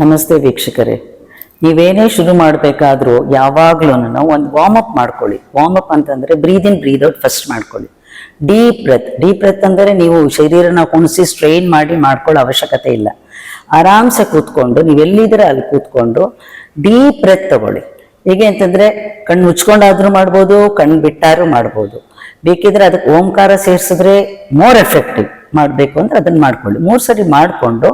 ನಮಸ್ತೆ ವೀಕ್ಷಕರೇ. ನೀವೇನೇ ಶುರು ಮಾಡಬೇಕಾದ್ರೂ ಯಾವಾಗ್ಲೂ ಒಂದು ವಾರ್ಮ್ ಅಪ್ ಮಾಡ್ಕೊಳ್ಳಿ. ವಾರ್ಮ್ ಅಪ್ ಅಂತಂದರೆ breathe in breathe out first ಮಾಡ್ಕೊಳ್ಳಿ. ಡೀಪ್ ಬ್ರೆತ್ ಡೀಪ್ ಬ್ರೆತ್ ಅಂದರೆ ನೀವು ಶರೀರನ ಕುಣಿಸಿ ಸ್ಟ್ರೈನ್ ಮಾಡಿ ಮಾಡ್ಕೊಳ್ಳೋ ಅವಶ್ಯಕತೆ ಇಲ್ಲ. ಆರಾಮ್ಸೆ ಕೂತ್ಕೊಂಡು, ನೀವು ಎಲ್ಲಿದ್ದೀರ ಅಲ್ಲಿ ಕೂತ್ಕೊಂಡು ಡೀಪ್ ಬ್ರೆತ್ ತಗೊಳ್ಳಿ. ಹೇಗೆ ಅಂತಂದರೆ ಕಣ್ಣು ಮುಚ್ಕೊಂಡಾದರೂ ಮಾಡ್ಬೋದು, ಕಣ್ಣು ಬಿಟ್ಟಾದ್ರೂ ಮಾಡ್ಬೋದು. ಬೇಕಿದ್ರೆ ಅದಕ್ಕೆ ಓಂಕಾರ ಸೇರಿಸಿದ್ರೆ ಮೋರ್ ಎಫೆಕ್ಟಿವ್ ಮಾಡಬೇಕು ಅಂದರೆ ಅದನ್ನ ಮಾಡ್ಕೊಳ್ಳಿ. ಮೂರು ಸರಿ ಮಾಡಿಕೊಂಡು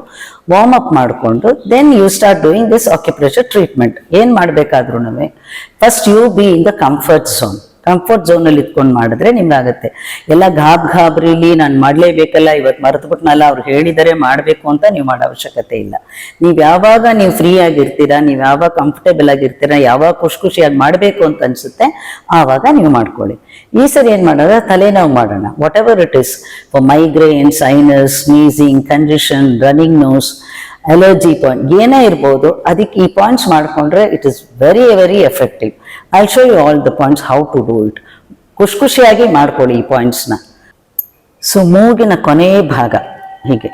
ವಾರ್ಮ್ ಅಪ್ ಮಾಡಿಕೊಂಡು then you start doing this acupressure treatment ಏನು ಮಾಡಬೇಕಾದ್ರೂ first you be in the comfort zone comfort ಝೋನಲ್ಲಿ ಇತ್ಕೊಂಡು ಮಾಡಿದ್ರೆ ನಿಮ್ಗಾಗತ್ತೆ ಎಲ್ಲ ಗಾಬ್ ಘಾಬ್ರಿಲಿ ನಾನು ಮಾಡಲೇಬೇಕಲ್ಲ ಇವತ್ತು ಮರೆತುಬಿಟ್ನಲ್ಲ, ಅವ್ರು ಹೇಳಿದರೆ ಮಾಡಬೇಕು ಅಂತ ನೀವು ಮಾಡೋ ಅವಶ್ಯಕತೆ ಇಲ್ಲ. ನೀವು ಯಾವಾಗ ನೀವು ಫ್ರೀ ಆಗಿರ್ತೀರಾ, ನೀವು ಯಾವಾಗ ಕಂಫರ್ಟೇಬಲ್ ಆಗಿರ್ತೀರಾ, ಯಾವಾಗ ಖುಷಿ ಖುಷಿಯಾಗಿ ಮಾಡಬೇಕು ಅಂತ ಅನ್ಸುತ್ತೆ, ಆವಾಗ ನೀವು ಮಾಡ್ಕೊಳ್ಳಿ. ಈ ಸರಿ ಏನು ಮಾಡೋಣ, ತಲೆನೋವು ಮಾಡೋಣ. Whatever it is for migraine sinus sneezing condition running nose allergy point ಏನೇ ಇರ್ಬೋದು, ಅದಕ್ಕೆ ಈ ಪಾಯಿಂಟ್ಸ್ ಮಾಡಿಕೊಂಡ್ರೆ it is very very effective I show you all the points how to do it ಖುಷಿ ಖುಷಿಯಾಗಿ ಮಾಡ್ಕೊಳ್ಳಿ ಈ ಪಾಯಿಂಟ್ಸ್ನ ಸೊ ಮೂಗಿನ ಕೊನೆಯ ಭಾಗ, ಹೀಗೆ.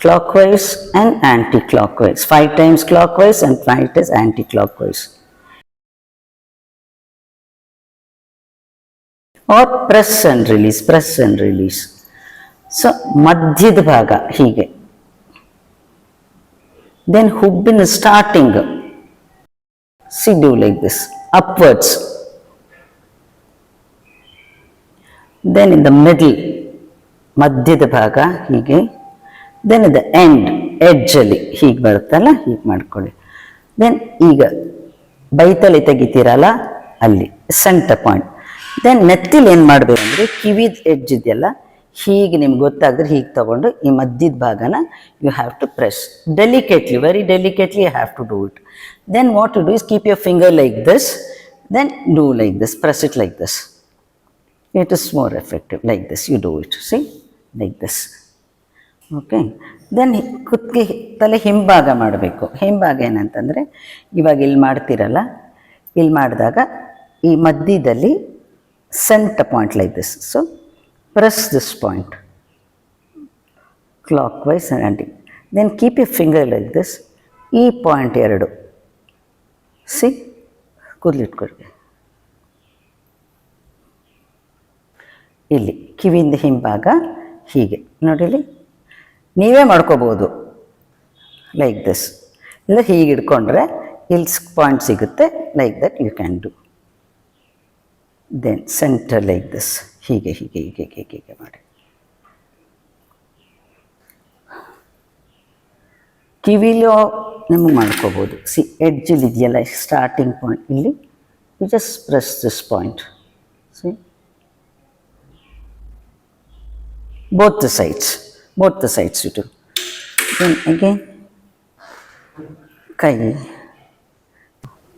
Clockwise and anticlockwise five times clockwise and five times anticlockwise or press and release press and release so ಮಧ್ಯದ ಭಾಗ, ಹೀಗೆ. Then ಹುಬ್ಬಿನ starting do like this upwards then in the middle ಮಧ್ಯದ ಭಾಗ ಹೀಗೆ. ದೆನ್ ದ ಎಂಡ್ ಎಡ್ಜಲ್ಲಿ ಹೀಗೆ ಬರುತ್ತಲ್ಲ, ಹೀಗೆ ಮಾಡ್ಕೊಳ್ಳಿ. ದೆನ್ ಈಗ ಬೈತಲೆ ತೆಗಿತೀರಲ್ಲ, ಅಲ್ಲಿ ಸೆಂಟರ್ ಪಾಯಿಂಟ್ ದೆನ್ ನೆತ್ತಿಲಿ ಏನು ಮಾಡಬೇಕು ಅಂದರೆ ಕಿವಿದ ಎಡ್ಜ್ ಇದೆಯಲ್ಲ ಹೀಗೆ ನಿಮ್ಗೆ ಗೊತ್ತಾದ್ರೆ ಹೀಗೆ ತಗೊಂಡು ಈ ಮಧ್ಯದ ಭಾಗನ you have to press delicately very delicately you have to do it then what to do is keep your finger like this then do like this press it like this it is more effective like this you do it see like this okay then ಕುತ್ತಿಗೆ ತಲೆ ಹಿಂಭಾಗ ಮಾಡಬೇಕು. ಹಿಂಭಾಗ ಏನಂತಂದರೆ, ಇವಾಗ ಇಲ್ಲಿ ಮಾಡ್ತೀರಲ್ಲ, ಇಲ್ಲಿ ಮಾಡಿದಾಗ ಈ ಮಧ್ಯದಲ್ಲಿ centre point like this so press this point clockwise anti then keep a finger like this ಈ ಪಾಯಿಂಟ್ ಎರಡು. ಸಿ ಕೂದಲಿಟ್ಕೊಳ್ರಿ ಇಲ್ಲಿ ಕಿವಿಯಿಂದ ಹಿಂಭಾಗ ಹೀಗೆ. ನೋಡಿಲಿ ನೀವೇ ಮಾಡ್ಕೋಬೋದು. ಲೈಕ್ ದಿಸ್ ಇಲ್ಲ, ಹೀಗೆ ಇಟ್ಕೊಂಡ್ರೆ ಇಲ್ಲಿ ಪಾಯಿಂಟ್ ಸಿಗುತ್ತೆ. Like that you can do then centre like this ಹೀಗೆ ಹೀಗೆ ಹೀಗೆ ಹೀಗೆ ಹೀಗೆ ಮಾಡಿ. ಕಿವಿಲೋ ನಿಮಗೆ ಮಾಡ್ಕೋಬೋದು. ಸಿ ಎಡ್ಜಲ್ಲಿ ಇದೆಯಲ್ಲ ಸ್ಟಾರ್ಟಿಂಗ್ ಪಾಯಿಂಟ್ ಇಲ್ಲಿ. You just press this point see both the sides. Both the sides you do. Again, ಕೈ.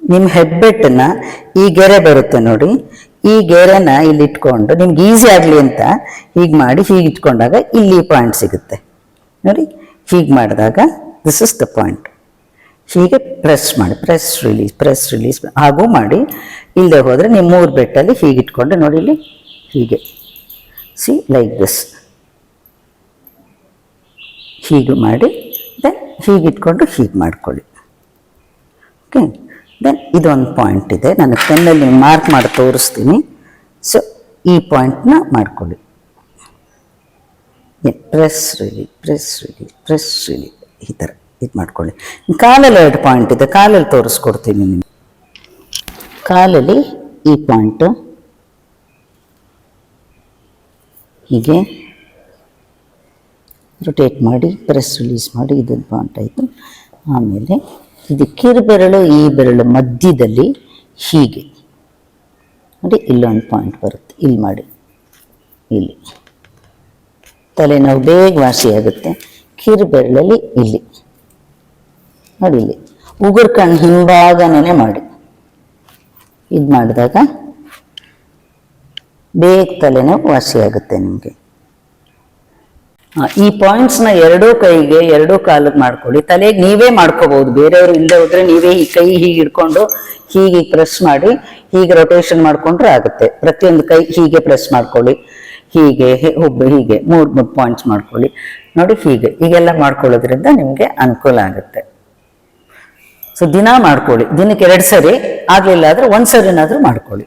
ನಿಮ್ಮ ಹೆಬ್ಬೆಟ್ಟನ್ನು ಈ ಗೆರೆ ಬರುತ್ತೆ ನೋಡಿ. ಈ ಗೆರೆನ ಇಲ್ಲಿ ಇಟ್ಕೊಂಡು ನಿಮ್ಗೆ ಈಸಿ ಆಗಲಿ ಅಂತ ಹೀಗೆ ಮಾಡಿ ಹೀಗೆ ಇಟ್ಕೊಂಡಾಗ ಇಲ್ಲಿ ಪಾಯಿಂಟ್ ಸಿಗುತ್ತೆ. ನೋಡಿ, ಹೀಗೆ ಮಾಡಿದಾಗ ದಿಸ್ ಇಸ್ ದ ಪಾಯಿಂಟ್ ಹೀಗೆ ಪ್ರೆಸ್ ಮಾಡಿ ಪ್ರೆಸ್ ರಿಲೀಸ್ ಪ್ರೆಸ್ ರಿಲೀಸ್ ಹಾಗೂ ಮಾಡಿ ಇಲ್ಲದೆ ಹೋದರೆ ನೀವು ಮೂರು ಬೆಟ್ಟಲ್ಲಿ ಹೀಗೆ ಇಟ್ಕೊಂಡು ನೋಡಿ ಇಲ್ಲಿ ಹೀಗೆ. ಸಿ ಲೈಕ್ ದಿಸ್ ಹೀಗೆ ಮಾಡಿ ದೆನ್ ಹೀಗೆ ಇಟ್ಕೊಂಡು ಹೀಗೆ ಮಾಡ್ಕೊಳ್ಳಿ. ಓಕೆ ದೆನ್ ಇದೊಂದು ಪಾಯಿಂಟ್ ಇದೆ. ನಾನು ಪೆನ್ನಲ್ಲಿ ಮಾರ್ಕ್ ಮಾಡಿ ತೋರಿಸ್ತೀನಿ. ಸೊ ಈ ಪಾಯಿಂಟ್ನ ಮಾಡ್ಕೊಳ್ಳಿ. Press release press release press release ಈ ಥರ ಇದು ಮಾಡ್ಕೊಳ್ಳಿ. ಕಾಲಲ್ಲಿ ಎರಡು ಪಾಯಿಂಟ್ ಇದೆ. ಕಾಲಲ್ಲಿ ತೋರಿಸ್ಕೊಡ್ತೀನಿ ನಿಮಗೆ. ಕಾಲಲ್ಲಿ ಈ ಪಾಯಿಂಟು ಹೀಗೆ. ರೊಟೇಟ್ ಮಾಡಿ ಪ್ರೆಸ್ ರಿಲೀಸ್ ಮಾಡಿ, ಇದೊಂದು ಪಾಯಿಂಟ್ ಆಯಿತು. ಆಮೇಲೆ ಇದು ಕಿರುಬೆರಳು, ಈ ಬೆರಳು ಮಧ್ಯದಲ್ಲಿ ಹೀಗೆ. ನೋಡಿ ಇಲ್ಲೊಂದು ಪಾಯಿಂಟ್ ಬರುತ್ತೆ. ಇಲ್ಲಿ ಮಾಡಿ. ಇಲ್ಲಿ. ತಲೆನೋವು ಬೇಗ ವಾಸಿ ಆಗುತ್ತೆ. ಕಿರುಬೆರಳಲ್ಲಿ ಇಲ್ಲಿ. ನೋಡಿ ಇಲ್ಲಿ. ಉಗುರು ಕಣ್ಣು ಹಿಂಭಾಗನೇ ಮಾಡಿ. ಇದು ಮಾಡಿದಾಗ ಬೇಗ ತಲೆನೋವು ವಾಸಿಯಾಗುತ್ತೆ ನಿಮಗೆ. ಈ ಪಾಯಿಂಟ್ಸ್ನ ಎರಡೂ ಕೈಗೆ ಎರಡೂ ಕಾಲಿಗೆ ಮಾಡ್ಕೊಳ್ಳಿ. ತಲೆಗೆ ನೀವೇ ಮಾಡ್ಕೋಬಹುದು. ಬೇರೆಯವರು ಇಲ್ಲದೆ ಹೋದ್ರೆ ನೀವೇ ಈ ಕೈ ಹೀಗೆ ಇಟ್ಕೊಂಡು ಹೀಗೆ ಪ್ರೆಸ್ ಮಾಡಿ ಹೀಗೆ ರೊಟೇಷನ್ ಮಾಡ್ಕೊಂಡ್ರೆ ಆಗುತ್ತೆ. ಪ್ರತಿಯೊಂದು ಕೈ ಹೀಗೆ ಪ್ರೆಸ್ ಮಾಡ್ಕೊಳ್ಳಿ. ಹೀಗೆ ಹುಬ್ಬು ಹೀಗೆ ಮೂರು ಮೂರು ಪಾಯಿಂಟ್ಸ್ ಮಾಡ್ಕೊಳ್ಳಿ. ನೋಡಿ ಹೀಗೆ, ಹೀಗೆಲ್ಲ ಮಾಡ್ಕೊಳ್ಳೋದ್ರಿಂದ ನಿಮಗೆ ಅನುಕೂಲ ಆಗುತ್ತೆ. ಸೊ ದಿನ ಮಾಡ್ಕೊಳ್ಳಿ. ದಿನಕ್ಕೆ ಎರಡು ಸರಿ ಆಗಲಿಲ್ಲ ಆದ್ರೆ ಒಂದ್ ಸರಿನಾದ್ರೂ ಮಾಡ್ಕೊಳ್ಳಿ.